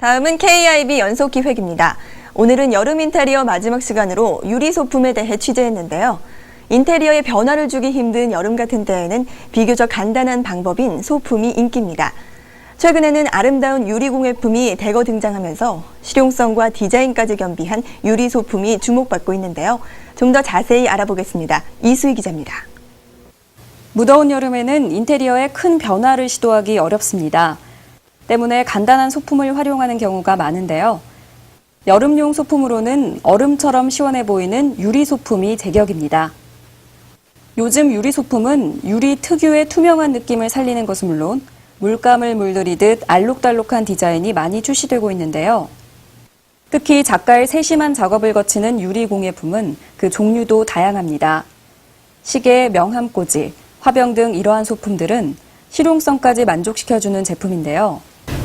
다음은 KIB 연속 기획입니다. 오늘은 여름 인테리어 마지막 시간으로 유리 소품에 대해 취재했는데요. 인테리어에 변화를 주기 힘든 여름 같은 때에는 비교적 간단한 방법인 소품이 인기입니다. 최근에는 아름다운 유리 공예품이 대거 등장하면서 실용성과 디자인까지 겸비한 유리 소품이 주목받고 있는데요. 좀 더 자세히 알아보겠습니다. 이수희 기자입니다. 무더운 여름에는 인테리어에 큰 변화를 시도하기 어렵습니다. 때문에 간단한 소품을 활용하는 경우가 많은데요. 여름용 소품으로는 얼음처럼 시원해 보이는 유리 소품이 제격입니다. 요즘 유리 소품은 유리 특유의 투명한 느낌을 살리는 것은 물론 물감을 물들이듯 알록달록한 디자인이 많이 출시되고 있는데요. 특히 작가의 세심한 작업을 거치는 유리 공예품은 그 종류도 다양합니다. 시계, 명함꽂이, 화병 등 이러한 소품들은 실용성까지 만족시켜주는 제품인데요.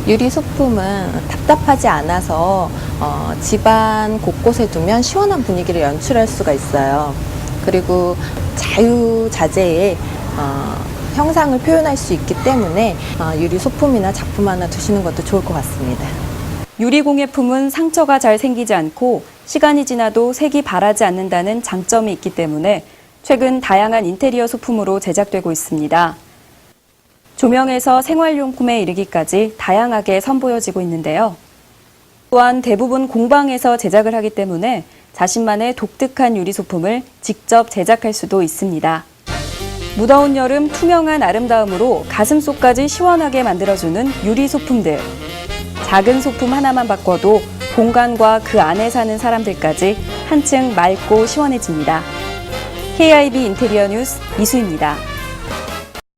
유리 소품은 답답하지 않아서 어, 집안 곳곳에 두면 시원한 분위기를 연출할 수가 있어요. 그리고 자유자재의 어, 형상을 표현할 수 있기 때문에 어, 유리 소품이나 작품 하나 두시는 것도 좋을 것 같습니다. 유리 공예품은 상처가 잘 생기지 않고 시간이 지나도 색이 바라지 않는다는 장점이 있기 때문에 최근 다양한 인테리어 소품으로 제작되고 있습니다. 조명에서 생활용품에 이르기까지 다양하게 선보여지고 있는데요. 또한 대부분 공방에서 제작을 하기 때문에 자신만의 독특한 유리 소품을 직접 제작할 수도 있습니다. 무더운 여름 투명한 아름다움으로 가슴속까지 시원하게 만들어주는 유리 소품들. 작은 소품 하나만 바꿔도 공간과 그 안에 사는 사람들까지 한층 맑고 시원해집니다. KIB 인테리어 뉴스 이수입니다.